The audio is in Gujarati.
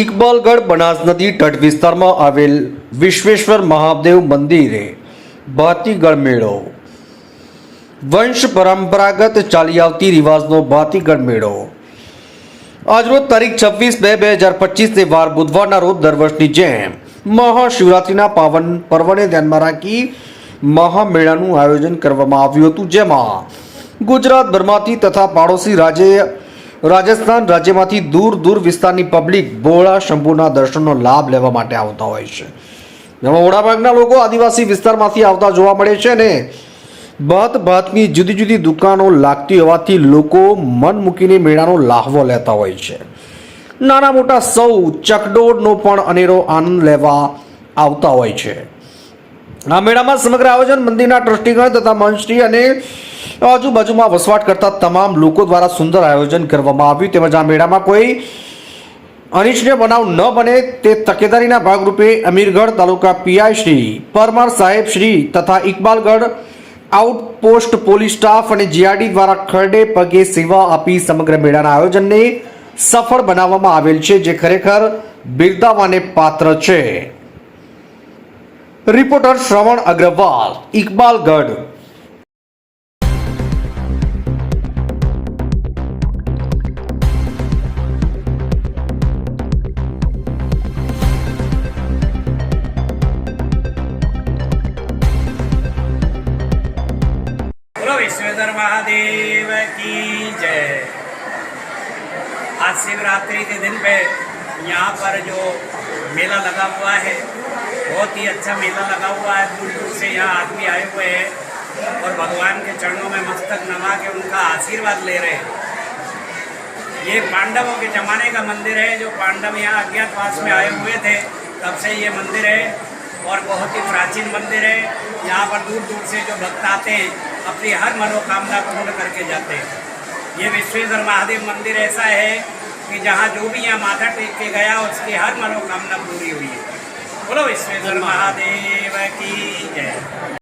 ઇકબાલગઢ બનાસ નદી તટ વિસ્તારમાં આવેલ વિશ્વેશ્વર મહાદેવ મંદિરે ભાતીગળ મેળો. વંશ પરંપરાગત ચાલી આવતી રિવાજનો ભાતીગળ મેળો. આજરોજ તારીખ છવ્વીસ બે બે હજાર પચીસને વાર બુધવારના રોજ દર વર્ષની જેમ મહાશિવરાત્રિના પાવન પર્વને ધ્યાનમાં રાખી મહામેળાનું આયોજન કરવામાં આવ્યું હતું, જેમાં ગુજરાતભરમાંથી તથા પાડોશી રાજ્ય રાજસ્થાન રાજ્યમાંથી દૂર દૂર વિસ્તારની પબ્લિક ભોળા શંભુના દર્શનનો લાભ લેવા માટે આવતા હોય છે. જેમાં મોટાભાગના લોકો આદિવાસી વિસ્તારમાંથી આવતા જોવા મળે છે અને ભાત ભાતની જુદી જુદી દુકાનો લાગતી હોવાથી લોકો મન મૂકીને મેળાનો લાહવો લેતા હોય છે. નાના મોટા સૌ ચકડોળનો પણ અનેરો આનંદ લેવા આવતા હોય છે. આ મેળામાં સમગ્ર આયોજન મંદિરના ટ્રસ્ટીગણ તથા મંચશ્રી અને આજુબાજુમાં વસવાટ કરતા તમામ લોકો દ્વારા સુંદર આયોજન કરવામાં આવ્યું. તેમજ આ મેળામાં કોઈ અનિચ્છનીય બનાવ ન બને તે તકેદારીના ભાગરૂપે અમીરગઢ તાલુકા પીઆઈ શ્રી પરમાર સાહેબ શ્રી તથા ઇકબાલગઢ આઉટપોસ્ટ પોલીસ સ્ટાફ અને જીઆરડી દ્વારા ખરડે પગે સેવા આપી સમગ્ર મેળાના આયોજનને સફળ બનાવવામાં આવેલ છે, જે ખરેખર બિરદાવાને પાત્ર છે. રિપોર્ટર શ્રવણ અગ્રવાલ, ઇકબાલગઢ. विश्वेश्वर महादेव की जय। आज शिवरात्रि के दिन पे यहाँ पर जो मेला लगा हुआ है, बहुत ही अच्छा मेला लगा हुआ है। दूर दूर से यहाँ आदमी आए हुए हैं और भगवान के चरणों में मस्तक नमा के उनका आशीर्वाद ले रहे हैं। ये पांडवों के जमाने का मंदिर है, जो पांडव यहाँ अज्ञातवास में आए हुए थे, तब से ये मंदिर है और बहुत ही प्राचीन मंदिर है। यहाँ पर दूर दूर से जो भक्त आते हैं अपनी हर मनोकामना पूर्ण करके जाते हैं ये विश्वेश्वर महादेव मंदिर ऐसा है कि जहाँ जो भी यहाँ माथा टेक के गया उसकी हर मनोकामना पूरी हुई है बोलो विश्वेश्वर महादेव की जय